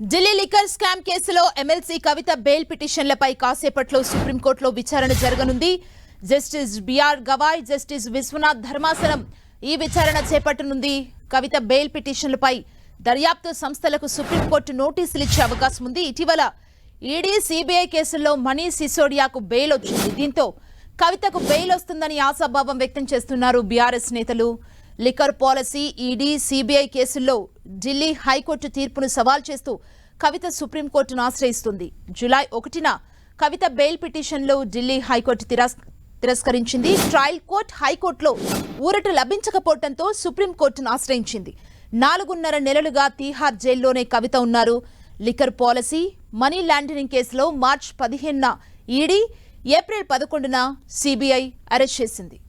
Delhi liquor scam కేసులో MLC Kavitha bail పిటిషన్లపై కాసేపట్లో సుప్రీంకోర్టులో విచారణ జరగనుంది. Justice B R Gavai justice Vishwanath ధర్మాసనం ఈ విచారణ చేపట్టనుంది. కవిత బెయిల్ పిటిషన్లపై దర్యాప్తు సంస్థలకు సుప్రీంకోర్టు నోటీసులు ఇచ్చే అవకాశం ఉంది. ఇటీవల ఈడీ సిబిఐ కేసుల్లో మనీ సిసోడియాకు బెయిల్ వచ్చింది. దీంతో కవితకు బెయిల్ వస్తుందని ఆశాభావం వ్యక్తం చేస్తున్నారు బీఆర్ఎస్ నేతలు. లిక్కర్ పాలసీ ఈడీ సిబిఐ కేసుల్లో ఢిల్లీ హైకోర్టు తీర్పును సవాల్ చేస్తూ కవిత సుప్రీంకోర్టును ఆశ్రయిస్తుంది. జులై ఒకటిన కవిత బెయిల్ పిటిషన్లో ఢిల్లీ హైకోర్టు తిరస్- తిరస్కరించింది. ట్రయల్ కోర్టు హైకోర్టులో ఊరట లభించకపోవడంతో సుప్రీంకోర్టును ఆశ్రయించింది. నాలుగున్నర నెలలుగా తీహార్ జైల్లోనే కవిత ఉన్నారు. లిక్కర్ పాలసీ మనీ లాండరింగ్ కేసులో మార్చ్ పదిహేనున ఈడీ ఏప్రిల్ పదకొండున సిబిఐ అరెస్ట్ చేసింది.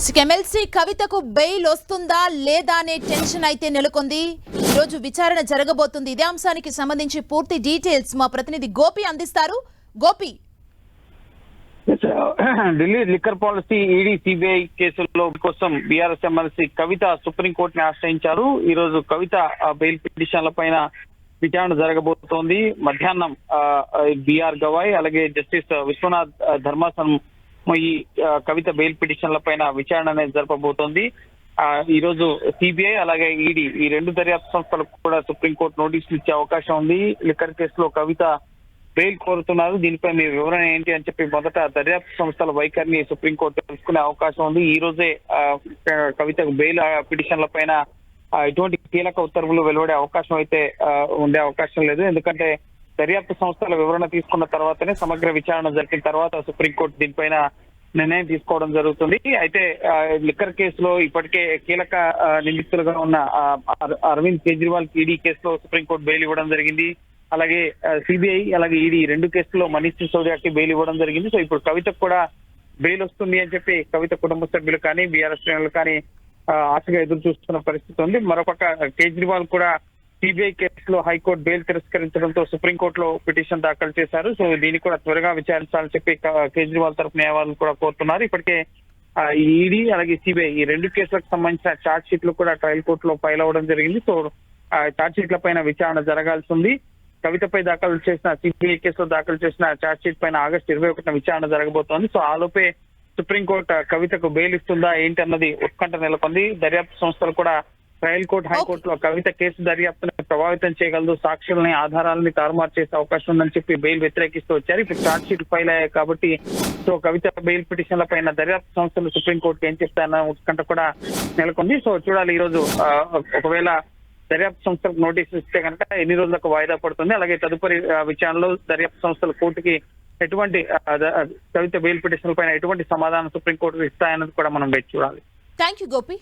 ఎమ్మెల్సీ కవితకు బెయిల్ వస్తుందా లేదా అనే టెన్షన్ అయితే నెలకొంది. ఈరోజు విచారణ జరగబోతుంది. ఇదే అంశానికి సంబంధించి పూర్తి డీటెయిల్స్ మా ప్రతినిధి గోపి అందిస్తారు. Gopi. Delhi liquor policy ED CBI కేసుల్లో కోసం బీఆర్ఎస్ ఎమ్మెల్సీ కవిత సుప్రీంకోర్టుని ఆశ్రయించారు. ఈ రోజు కవిత బెయిల్ పిటిషన్ల పైన విచారణ జరగబోతోంది. మధ్యాహ్నం బిఆర్ గవాయ్ అలాగే జస్టిస్ విశ్వనాథ్ ధర్మాసనం ఈ కవిత బెయిల్ పిటిషన్ల పైన విచారణ అనేది జరపబోతోంది. ఆ, ఈ రోజు సిబిఐ అలాగే ఈడీ ఈ రెండు దర్యాప్తు సంస్థలకు కూడా సుప్రీంకోర్టు నోటీసులు ఇచ్చే అవకాశం ఉంది. లిక్కర్ కేసులో కవిత బెయిల్ కోరుతున్నారు. దీనిపై మీ వివరణ ఏంటి అని చెప్పి మొదట దర్యాప్తు సంస్థల వైఖరిని సుప్రీంకోర్టు తెలుసుకునే అవకాశం ఉంది. ఈ రోజే కవితకు బెయిల్ పిటిషన్ల పైన ఎటువంటి కీలక ఉత్తర్వులు వెలువడే అవకాశం అయితే ఉండే అవకాశం లేదు. ఎందుకంటే దర్యాప్తు సంస్థల వివరణ తీసుకున్న తర్వాతనే సమగ్ర విచారణ జరిగిన తర్వాత సుప్రీంకోర్టు దీనిపైన నిర్ణయం తీసుకోవడం జరుగుతుంది. అయితే లిక్కర్ కేసులో ఇప్పటికే కీలక నిందితులుగా ఉన్న అరవింద్ కేజ్రీవాల్ ఈడీ కేసులో సుప్రీంకోర్టు బెయిల్ ఇవ్వడం జరిగింది. అలాగే సిబిఐ అలాగే ఈడీ రెండు కేసుల్లో మనీష్ సిసోడియాకి బెయిల్ ఇవ్వడం జరిగింది. సో ఇప్పుడు కవితకు కూడా బెయిల్ వస్తుంది అని చెప్పి కవిత కుటుంబ సభ్యులు కానీ బీఆర్ఎస్ శ్రేణులు కానీ ఆశగా ఎదురు చూస్తున్న పరిస్థితి ఉంది. మరోపక్క కేజ్రీవాల్ కూడా సిబిఐ కేసులో హైకోర్టు బెయిల్ తిరస్కరించడంతో సుప్రీంకోర్టులో పిటిషన్ దాఖలు చేశారు. సో దీన్ని కూడా త్వరగా విచారించాలని చెప్పి కేజ్రీవాల్ తరఫు న్యాయవాదులు కూడా కోరుతున్నారు. ఇప్పటికే ఈడీ అలాగే సిబిఐ ఈ రెండు కేసులకు సంబంధించిన ఛార్జ్ షీట్లు కూడా ట్రయల్ కోర్టులో ఫైల్ అవ్వడం జరిగింది. సో ఆ ఛార్జ్ షీట్ల పైన విచారణ జరగాల్సి ఉంది. కవితపై దాఖలు చేసిన సిబిఐ కేసులో దాఖలు చేసిన ఛార్జ్ షీట్ పైన ఆగస్టు ఇరవై ఒకటిన విచారణ జరగబోతోంది. సో ఆలోపే సుప్రీంకోర్టు కవితకు బెయిల్ ఇస్తుందా ఏంటి అన్నది ఉత్కంఠ నెలకొంది. దర్యాప్తు సంస్థలు కూడా ట్రయల్ కోర్టు హైకోర్టులో కవిత కేసు దర్యాప్తుని ప్రభావితం చేయగలదు సాక్షుల్ని ఆధారాలని తారుమారు చేసే అవకాశం ఉందని చెప్పి బెయిల్ వ్యతిరేకిస్తూ వచ్చారు. ఇప్పుడు ఛార్జ్ షీట్ ఫైల్ అయ్యాయి కాబట్టి సో కవిత బెయిల్ పిటిషన్ల పైన దర్యాప్తు సంస్థలు సుప్రీంకోర్టుకి ఏం చెప్తారన్న ఉత్కంఠ కూడా నెలకొంది. సో చూడాలి ఈ రోజు ఒకవేళ దర్యాప్తు సంస్థలకు నోటీసులు ఇస్తే కనుక ఎన్ని రోజులకు వాయిదా పడుతుంది? అలాగే తదుపరి విచారణలో దర్యాప్తు సంస్థలు కోర్టుకి ఎటువంటి కవిత బెయిల్ పిటిషన్ల పైన ఎటువంటి సమాధానం సుప్రీంకోర్టు ఇస్తాయన్నది కూడా మనం వేచి చూడాలి. Thank you Gopi.